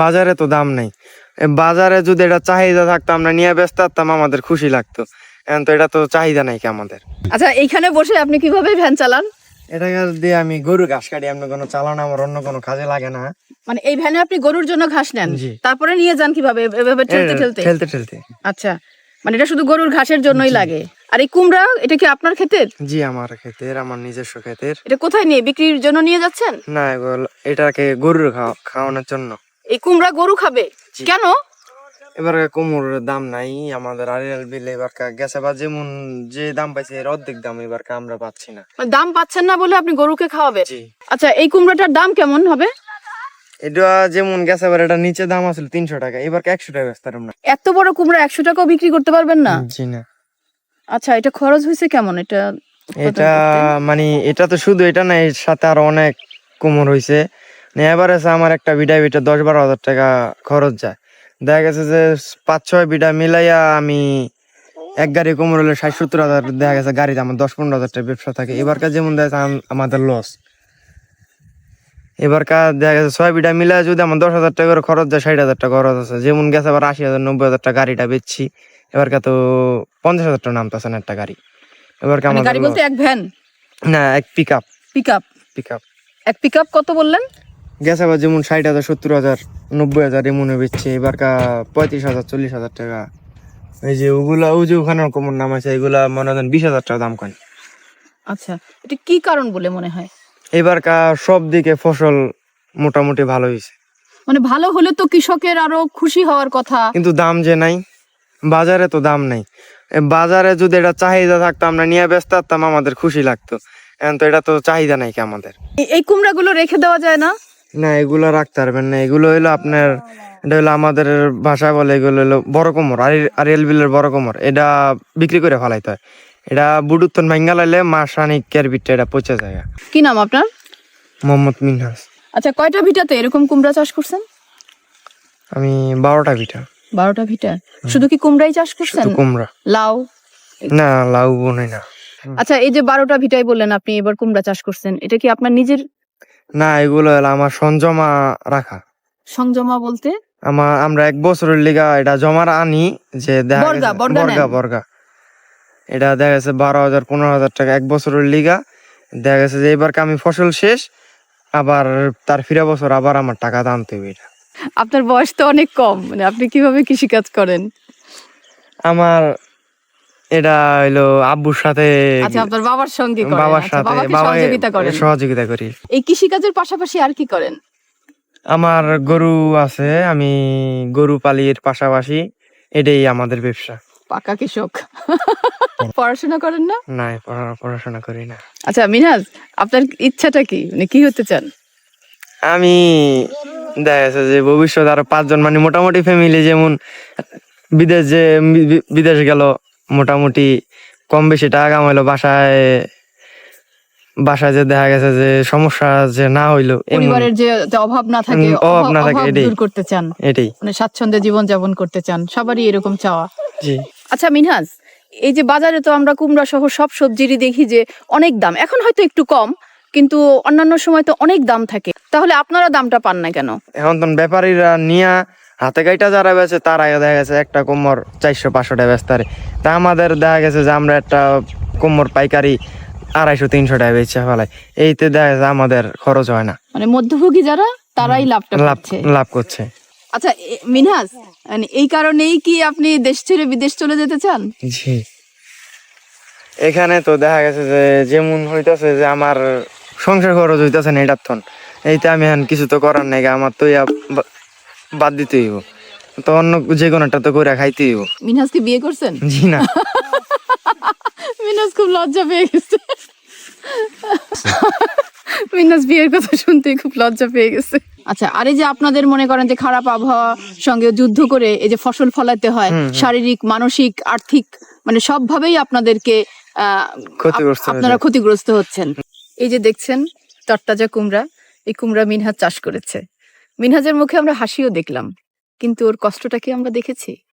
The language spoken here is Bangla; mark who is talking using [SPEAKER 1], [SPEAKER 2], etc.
[SPEAKER 1] বাজারে তো দাম নেই। বাজারে যদি এটা চাহিদা থাকতো আমরা নিয়ে ব্যস্ত থাকতাম আমাদের খুশি লাগতো। এখন তো এটা তো চাহিদা নাই কি আমাদের।
[SPEAKER 2] আচ্ছা এইখানে বসে আপনি কীভাবে ভ্যান চালান?
[SPEAKER 1] এটা দিয়ে আমি গরু ঘাস কাটি এমন কোনো চালানো আমার অন্য কোনো কাজে লাগে না।
[SPEAKER 2] মানে এই ভ্যানে আপনি গরুর জন্য ঘাস নেন। তারপরে নিয়ে যান কীভাবে? এভাবে ঠেলতে ঠেলতে?
[SPEAKER 1] ঠেলতে ঠেলতে।
[SPEAKER 2] আচ্ছা মানে এটা শুধু গরুর ঘাসের জন্যই লাগে। আর এই কুমড়া এটা কি আপনার ক্ষেতের?
[SPEAKER 1] জি আমার ক্ষেতের আমার নিজস্ব ক্ষেতের।
[SPEAKER 2] এটা কোথায় নিয়ে বিক্রির জন্য নিয়ে যাচ্ছেন?
[SPEAKER 1] না এটাকে গরুর খাওয়ানোর জন্য।
[SPEAKER 2] এই কুমড়া গরু খাবে? কেন?
[SPEAKER 1] এবার কুমড়োর দাম নাই আমাদের আরিয়াল বিলে এবার গেছে বা যেমন যে দাম পাইছে এর অর্ধেক দাম এবার আমরা পাচ্ছি না।
[SPEAKER 2] মানে দাম পাচ্ছেন না বলে আপনি গরুকে খাওয়াবেন? আচ্ছা এই কুমড়াটার দাম কেমন হবে?
[SPEAKER 1] এটা যেমন গেছে এবার এটা নিচে দাম আছিল তিনশো টাকা এবার একশো টাকা বেচতে না।
[SPEAKER 2] এত বড় কুমড়া একশো টাকাও বিক্রি করতে পারবেন না?
[SPEAKER 1] জি না।
[SPEAKER 2] আচ্ছা এটা খরচ হয়েছে কেমন? এটা
[SPEAKER 1] এটা মানে এটা তো শুধু এটা না এর সাথে আরও অনেক কোমর হইছে। এবার আছে আমার একটা বিডা বিটা দশ বারো হাজার টাকা খরচ যায়। দেখা গেছে যে পাঁচ ছয় বিডা মিলাইয়া আমি এক গাড়ি কোমর হলে ষাট সত্তর হাজার দেখা গেছে গাড়িতে আমার দশ পনেরো হাজার টাকা ব্যবসা থাকে। এবারকার যেমন দেখা আমাদের লস এবারকার দেখা গেছে ছয় বিডা মিলায় যদি আমার দশ হাজার টাকা করে খরচ যায় ষাট হাজার টাকা খরচ আছে। যেমন গেছে আবার আশি হাজার নব্বই হাজার টাকা গাড়িটা বেচছি। এবারকার তো পঞ্চাশ হাজার টাকা নামতেছে না একটা গাড়ি। এবারকার
[SPEAKER 2] মানে
[SPEAKER 1] আমাদের
[SPEAKER 2] গাড়ি বলতে এক ভ্যান
[SPEAKER 1] না এক pick up
[SPEAKER 2] pick up
[SPEAKER 1] pick up
[SPEAKER 2] এক পিক আপ কত বললেন?
[SPEAKER 1] গেছে আবার যেমন ষাট হাজার সত্তর হাজার নব্বই হাজার এমনে বেচছে। এবার কা পঁয়ত্রিশ হাজার চল্লিশ হাজার টাকা। এই যে ওগুলা ওই যে ওখানে কোমর নাম আছে এগুলা মনে হয় বিশ হাজার টাকা দাম কয়।
[SPEAKER 2] আচ্ছা এটা কি কারণ বলে মনে হয়?
[SPEAKER 1] এবার কা সব দিকে ফসল মোটামুটি ভালো হয়েছে।
[SPEAKER 2] মানে ভালো হলে তো কৃষকের আরও খুশি হওয়ার কথা।
[SPEAKER 1] কিন্তু দাম যে নাই বাজারে তো দাম নাই। বাজারে যদি এটা চাহিদা থাকতো আমরা নিয়ে ব্যস্ত থাকতাম আমাদের খুশি লাগতো। এখন তো এটা তো চাহিদা নাই কি আমাদের।
[SPEAKER 2] এই কুমড়াগুলো রেখে দেওয়া যায় না?
[SPEAKER 1] না এগুলো রাখতে পারবেন না। এগুলো হলো আপনার এটা হলো আমাদের ভাষায় বলে এগুলো হলো বড় কোমর আরিয়াল বিলের বড় কোমর এটা বিক্রি করে ফেলাইতে হয়। এটা বুডুত্তন ভাঙ্গা লাইলে মাস আনিক কেয়ার বিটটা এটা পচে যায়।
[SPEAKER 2] কি নাম আপনার?
[SPEAKER 1] মোহাম্মদ মিনহাস।
[SPEAKER 2] আচ্ছা কয়টা ভিটাতে এরকম কুমড়া চাষ করছেন?
[SPEAKER 1] আমি বারোটা পিঠা
[SPEAKER 2] বারোটা ভিটা? শুধু কি কুমড়াই চাষ করছেন?
[SPEAKER 1] কুমড়া।
[SPEAKER 2] লাউ?
[SPEAKER 1] না লাউ বোনাই না।
[SPEAKER 2] আচ্ছা এই যে বারোটা ভিটাই বললেন আপনি এবার কুমড়া চাষ করছেন এটা কি আপনার নিজের
[SPEAKER 1] না এগুলো হলো আমার সঞ্জমা রাখা।
[SPEAKER 2] সংজমা বলতে?
[SPEAKER 1] আমার আমরা এক বছরের লিগা এটা জমা আনি যে দেখা
[SPEAKER 2] বর্গা,
[SPEAKER 1] গেছে-
[SPEAKER 2] বর্গা
[SPEAKER 1] বর্গা
[SPEAKER 2] নেন।
[SPEAKER 1] বর্গা। এটা দেখা গেছে বারো হাজার পনেরো হাজার টাকা এক বছরের লিগা। দেখা গেছে যে এবার আমি ফসল শেষ আবার তার ফিরা বছর আবার আমার টাকা আনতে হবে এটা।
[SPEAKER 2] আপনার বয়স তো অনেক কম মানে আপনি কীভাবে কৃষিকাজ করেন?
[SPEAKER 1] আমার এটা হইল আব্বুর সাথে
[SPEAKER 2] আচ্ছা আপনার বাবার সঙ্গে করেন।
[SPEAKER 1] বাবার
[SPEAKER 2] আচ্ছা,
[SPEAKER 1] সাথে বাবা
[SPEAKER 2] সহযোগিতা করেন।
[SPEAKER 1] সহযোগিতা করি।
[SPEAKER 2] এই কৃষিকাজের পাশাপাশি আর কি করেন?
[SPEAKER 1] আমার গরু আছে আমি গরু পালির পাশাপাশি এটাই আমাদের ব্যবসা।
[SPEAKER 2] পাকা কৃষক। পড়াশোনা করেন না?
[SPEAKER 1] না পড়াশোনা করি না।
[SPEAKER 2] আচ্ছা মিনাজ আপনার ইচ্ছাটা কি? মানে কি হতে চান?
[SPEAKER 1] আমি দেখা যাচ্ছে যে ভবিষ্যৎ আরও পাঁচজন মানে মোটামুটি ফ্যামিলি যেমন বিদেশ যে বিদেশ গেল মোটামুটি কম বেশি টাকা কামাইলো। বাসায় বাসায় যে দেখা গেছে যে সমস্যা যে না হইল
[SPEAKER 2] পরিবারের যে অভাব না থাকে
[SPEAKER 1] অভাব
[SPEAKER 2] অভাব
[SPEAKER 1] না থাকে, এটাই।
[SPEAKER 2] দূর করতে চান।
[SPEAKER 1] এটাই।
[SPEAKER 2] মানে স্বাচ্ছন্দ্যে জীবন যাপন করতে চান। সবারই এরকম চাওয়া।
[SPEAKER 1] জি।
[SPEAKER 2] আচ্ছা মিনহাজ এই যে বাজারে তো আমরা কুমড়া সহ সব সবজিরই দেখি যে অনেক দাম। এখন হয়তো একটু কম কিন্তু অন্যান্য সময় তো অনেক দাম থাকে। তাহলে আপনারা দামটা পান না কেন?
[SPEAKER 1] এখন তো ব্যাপারীরা নিয়া হাতে গাইটা যারা বেছে তারা দেখা গেছে একটা কোমর চারশো পাঁচশো টাকা বেচতারে তা আমাদের দেখা গেছে যে আমরা একটা কোমর পাইকারি আড়াইশো তিনশো টাকা বেচে ফেলাই। এইতে দেখা যাচ্ছে আমাদের খরচ হয় না।
[SPEAKER 2] মানে মধ্যভোগী যারা তারাই
[SPEAKER 1] লাভ লাভ করছে।
[SPEAKER 2] আচ্ছা মিনহাজ মানে এই কারণেই কি আপনি দেশ ছেড়ে বিদেশ চলে যেতে চান?
[SPEAKER 1] জি। এখানে তো দেখা গেছে যে যেমন হইতাছে যে আমার সংসার খরচ হইতাছে না এটার থন এইতে আমি এখন কিছু তো করার নাই আমার তো বাদ দিতে হইব। তো অন্য যে কোনো একটা তো করে খাইতে হইব।
[SPEAKER 2] কি বিয়ে করছেন?
[SPEAKER 1] জি না।
[SPEAKER 2] মিনাজ খুব লজ্জা পেয়ে গেছে। মিনাজ বিয়ের কথা শুনতে খুব লজ্জা পেয়ে গেছে। আচ্ছা আর এই যে আপনাদের মনে করেন যে খারাপ আবহাওয়া সঙ্গে যুদ্ধ করে এই যে ফসল ফলাতে হয়। শারীরিক মানসিক আর্থিক মানে সবভাবেই আপনাদেরকে আপনারা ক্ষতিগ্রস্ত হচ্ছেন। এই যে দেখছেন তরতাজা কুমড়া এই কুমড়া মিনহাজ চাষ করেছে। মিনহাজের মুখে আমরা হাসিও দেখলাম কিন্তু ওর কষ্টটা কি আমরা দেখেছি?